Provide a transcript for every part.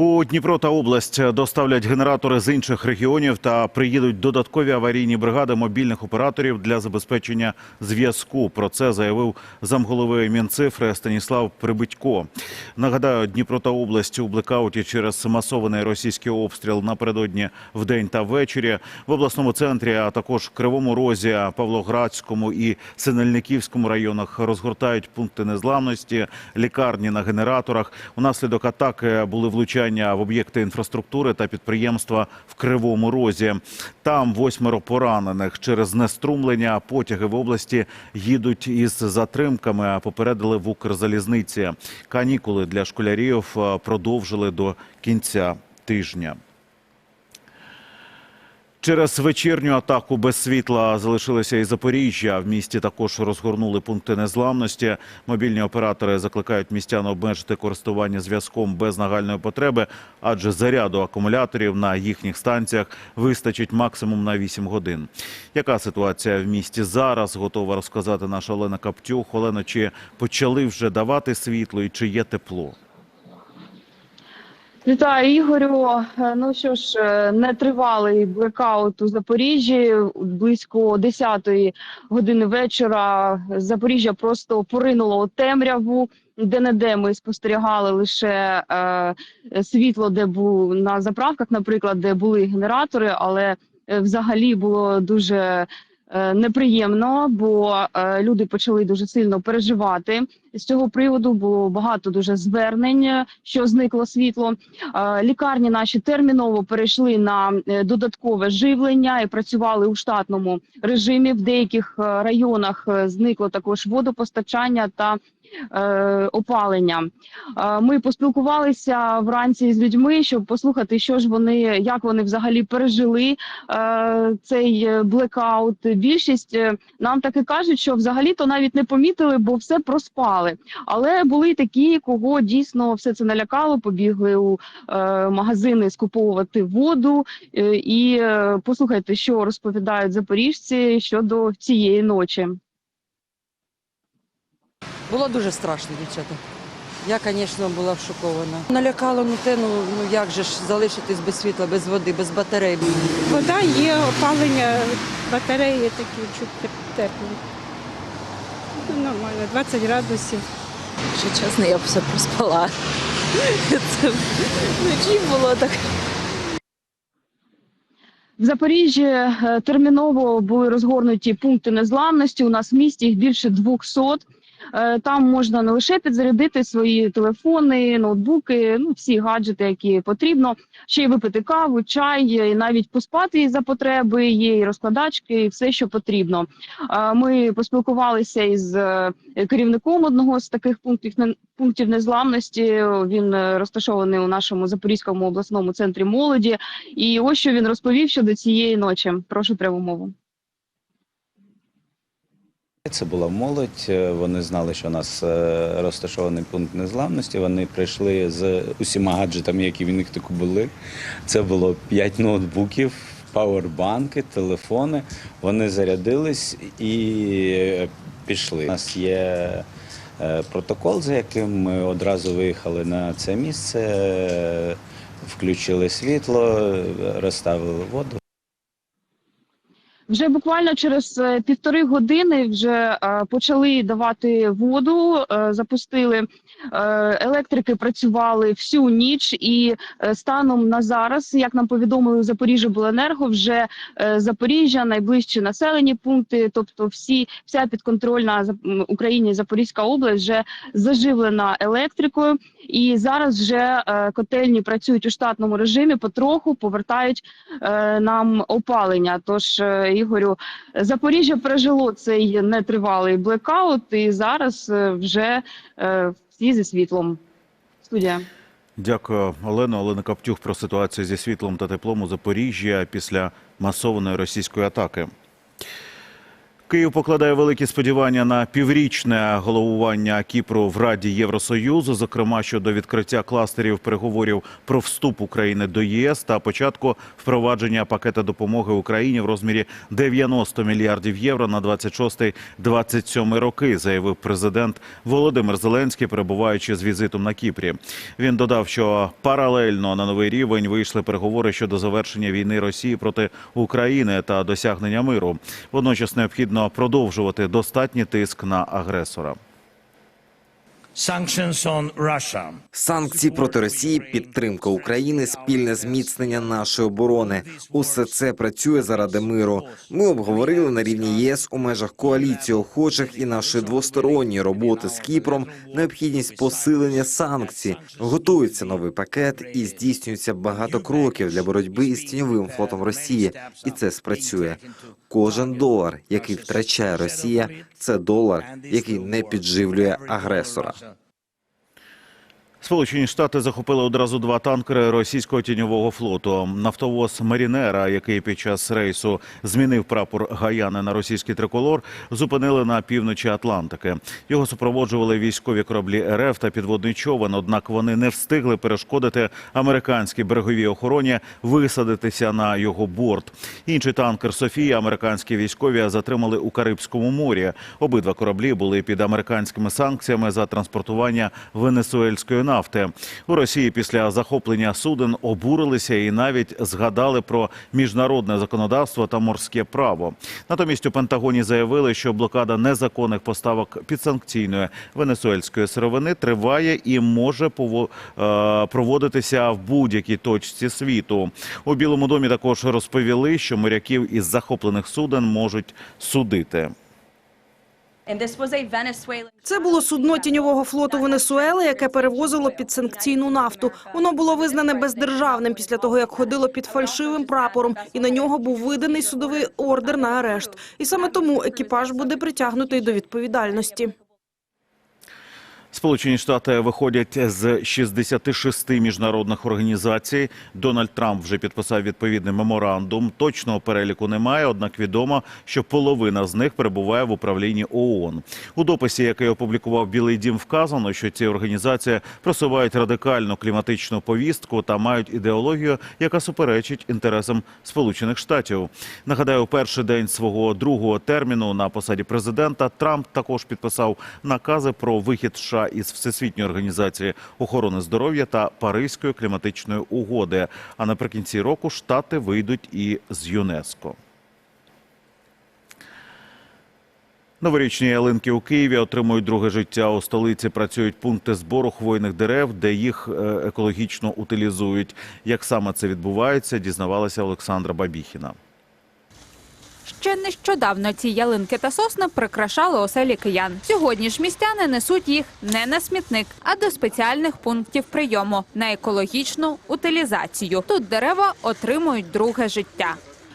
У Дніпро та область доставлять генератори з інших регіонів та приїдуть додаткові аварійні бригади мобільних операторів для забезпечення зв'язку. Про це заявив замголови Мінцифри Станіслав Прибитько. Нагадаю, Дніпро та область у блекауті через масований російський обстріл напередодні вдень та ввечері в обласному центрі, а також Кривому Розі, Павлоградському і Синельниківському районах розгортають пункти незламності, лікарні на генераторах. Унаслідок атаки були влучання в об'єкти інфраструктури та підприємства в Кривому Розі. Там восьмеро поранених через неструмлення Потяги в області їдуть із затримками. а Попередили в Укрзалізниці. Канікули для школярів продовжили до кінця тижня. Через вечірню атаку без світла залишилися і Запоріжжя. В місті також розгорнули пункти незламності. Мобільні оператори закликають містян обмежити користування зв'язком без нагальної потреби, адже заряду акумуляторів на їхніх станціях вистачить максимум на 8 годин. Яка ситуація в місті зараз? Готова розказати наша Олена Каптюх. Олена, чи почали вже давати світло і чи є тепло? Вітаю, Ігорю. Е, Ну що ж, е, нетривалий блекаут у Запоріжжі близько 10-ї години вечора. Запоріжжя просто поринуло у темряву. Де не де ми спостерігали лише е, світло, де був на заправках, наприклад, де були генератори, але е, взагалі було дуже е, неприємно, бо е, люди почали дуже сильно переживати. З цього приводу було багато дуже звернень, е, що зникло світло. Е, Лікарні наші терміново перейшли на е, додаткове живлення і працювали у штатному режимі. В деяких районах зникло також водопостачання та опалення. Ми поспілкувалися вранці з людьми, щоб послухати, що ж вони, як вони взагалі пережили цей блекаут. Більшість нам таки кажуть, що взагалі то навіть не помітили, бо все проспали. Але були такі, кого дійсно все це налякало, побігли у е, магазини скуповувати воду. Е, і е, послухайте, що розповідають запоріжці щодо цієї ночі. Було дуже страшно, дівчата. Я, звісно, була шокована. Налякало ну те, ну, ну як же ж залишитись без світла, без води, без батарей. Вода є, опалення, батареї такі чуть теплі. Ну, нормально, 20 градусів. Якщо чесно, я б все проспала. Це вночі було так. В Запоріжжі е, терміново були розгорнуті пункти незламності. У нас в місті їх більше 200. Е, Там можна не лише підзарядити свої телефони, ноутбуки, ну всі гаджети, які потрібно. Ще й випити каву, чай, і навіть поспати за потреби. Є і розкладачки, і все, що потрібно. Е, Ми поспілкувалися із е, керівником одного з таких пунктів пунктів незламності. Він розташований у нашому Запорізькому обласному центрі молоді. І ось що він розповів щодо цієї ночі. Прошу пряму мову. Це була молодь. е, Вони знали, що у нас е, розташований пункт незламності. Вони прийшли з усіма гаджетами, які в них таку були. Це було 5 ноутбуків, пауербанки, телефони. Вони зарядились і е, пішли. У нас є протокол, за яким ми одразу виїхали на це місце, включили світло, розставили воду. Вже буквально через е, півтори години вже е, почали давати воду, е, запустили електрики, працювали всю ніч, і станом на зараз, як нам повідомили Запоріжжя Буленерго, вже Запоріжжя, найближчі населені пункти, тобто всі вся підконтрольна Україні Запорізька область вже заживлена електрикою. І зараз вже котельні працюють у штатному режимі, потроху повертають нам опалення. Тож, Ігорю, Запоріжжя пережило цей нетривалий блекаут, і зараз е, вже е, всі зі світлом. Студія. Дякую, Олено. Олена Каптюх про ситуацію зі світлом та теплом у Запоріжжі після масованої російської атаки. Київ покладає великі сподівання на піврічне головування Кіпру в Раді Євросоюзу, зокрема щодо відкриття кластерів переговорів про вступ України до ЄС та початку впровадження пакета допомоги Україні в розмірі 90 мільярдів євро на 26-27 роки, заявив президент Володимир Зеленський, перебуваючи з візитом на Кіпрі. Він додав, що паралельно на новий рівень вийшли переговори щодо завершення війни Росії проти України та досягнення миру. Водночас необхідно продовжувати достатній тиск на агресора. Санкції проти Росії, підтримка України, спільне зміцнення нашої оборони. Усе це працює заради миру. Ми обговорили на рівні ЄС у межах коаліції охочих і нашої двосторонньої роботи з Кіпром необхідність посилення санкцій. Готується новий пакет і здійснюється багато кроків для боротьби із тіньовим флотом Росії, і це спрацює. Кожен долар, який втрачає Росія, це долар, який не підживлює агресора. Сполучені Штати захопили одразу два танкери російського тіньового флоту. Нафтовоз Марінера, який під час рейсу змінив прапор Гаяни на російський триколор, зупинили на півночі Атлантики. Його супроводжували військові кораблі РФ та підводний човен. Однак вони не встигли перешкодити американській береговій охороні висадитися на його борт. Інший танкер Софія американські військові затримали у Карибському морі. Обидва кораблі були під американськими санкціями за транспортування венесуельської нафти. У Росії після захоплення суден обурилися і навіть згадали про міжнародне законодавство та морське право. Натомість у Пентагоні заявили, що блокада незаконних поставок підсанкційної венесуельської сировини триває і може е, проводитися в будь-якій точці світу. У Білому домі також розповіли, що моряків із захоплених суден можуть судити. Це було судно тіньового флоту Венесуели, яке перевозило підсанкційну нафту. Воно було визнане бездержавним після того, як ходило під фальшивим прапором, і на нього був виданий судовий ордер на арешт. І саме тому екіпаж буде притягнутий до відповідальності. Сполучені Штати виходять з 66 міжнародних організацій. Дональд Трамп вже підписав відповідний меморандум. Точного переліку немає, однак відомо, що половина з них перебуває в управлінні ООН. У дописі, який опублікував Білий Дім, вказано, що ці організації просувають радикальну кліматичну повістку та мають ідеологію, яка суперечить інтересам Сполучених Штатів. Нагадаю, перший день свого другого терміну на посаді президента Трамп також підписав накази про вихід США із Всесвітньої організації охорони здоров'я та Паризької кліматичної угоди. А наприкінці року штати вийдуть і з ЮНЕСКО. Новорічні ялинки у Києві отримують друге життя. У столиці працюють пункти збору хвойних дерев, де їх е, екологічно утилізують. Як саме це відбувається, дізнавалася Олександра Бабіхіна. Ще нещодавно ці ялинки та сосни прикрашали оселі киян. Сьогодні ж містяни несуть їх не на смітник, а до спеціальних пунктів прийому на екологічну утилізацію. Тут дерева отримують друге життя.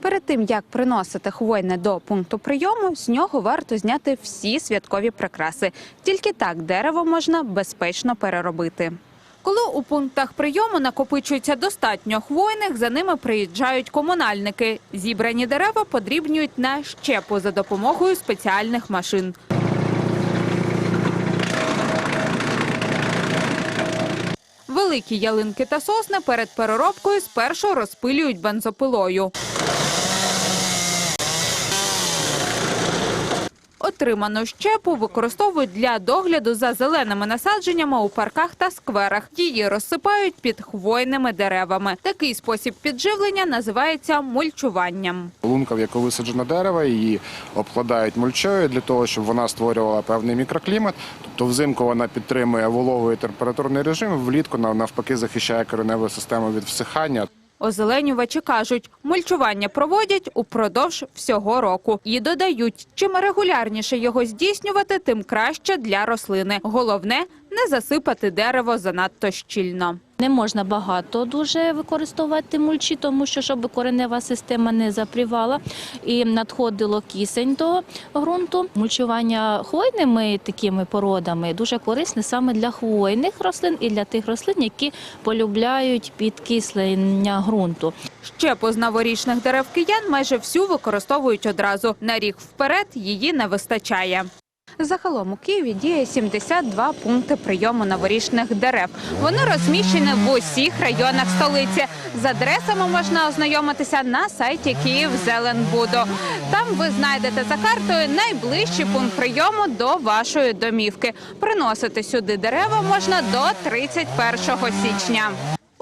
Перед тим як приносити хвойне до пункту прийому, з нього варто зняти всі святкові прикраси. Тільки так дерево можна безпечно переробити. Коли у пунктах прийому накопичується достатньо хвойних, за ними приїжджають комунальники. Зібрані дерева подрібнюють на щепу за допомогою спеціальних машин. Великі ялинки та сосни перед переробкою спершу розпилюють бензопилою. Отриману щепу використовують для догляду за зеленими насадженнями у парках та скверах. Її розсипають під хвойними деревами. Такий спосіб підживлення називається мульчуванням. Лунка, в яку висаджено дерево, її обкладають мульчою для того, щоб вона створювала певний мікроклімат. Тобто взимку вона підтримує вологий температурний режим, влітку навпаки захищає кореневу систему від всихання. Озеленювачі кажуть, мульчування проводять упродовж всього року і додають, чим регулярніше його здійснювати, тим краще для рослини. Головне не засипати дерево занадто щільно. Не можна багато дуже використовувати мульчі, тому що щоб коренева система не запрівала і надходило кисень до ґрунту. Мульчування хвойними такими породами дуже корисне саме для хвойних рослин і для тих рослин, які полюбляють підкислення ґрунту. Щепу з новорічних дерев киян майже всю використовують одразу. На рік вперед її не вистачає. Загалом у Києві діє 72 пункти прийому новорічних дерев. Вони розміщені в усіх районах столиці. З адресами можна ознайомитися на сайті Київзеленбуду. Там ви знайдете за картою найближчий пункт прийому до вашої домівки. Приносити сюди дерева можна до 31 січня.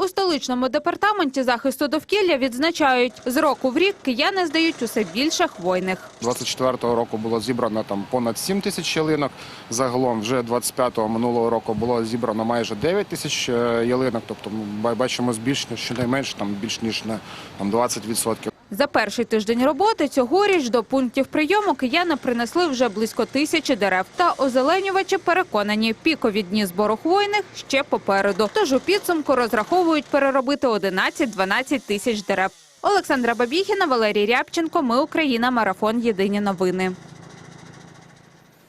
У столичному департаменті захисту довкілля відзначають, з року в рік кияни здають усе більше хвойних. 24-го року було зібрано там понад 7 тисяч ялинок. Загалом вже 25-го минулого року було зібрано майже 9 тисяч е, ялинок. Тобто бачимо збільшення щонайменше там більш ніж на там 20%. За перший тиждень роботи цьогоріч до пунктів прийому кияни принесли вже близько тисячі дерев. Та озеленювачі переконані, пікові дні збору хвойних ще попереду. Тож у підсумку розраховують переробити 11-12 тисяч дерев. Олександра Бабіхіна, Валерій Рябченко. Ми Україна. Марафон. Єдині новини.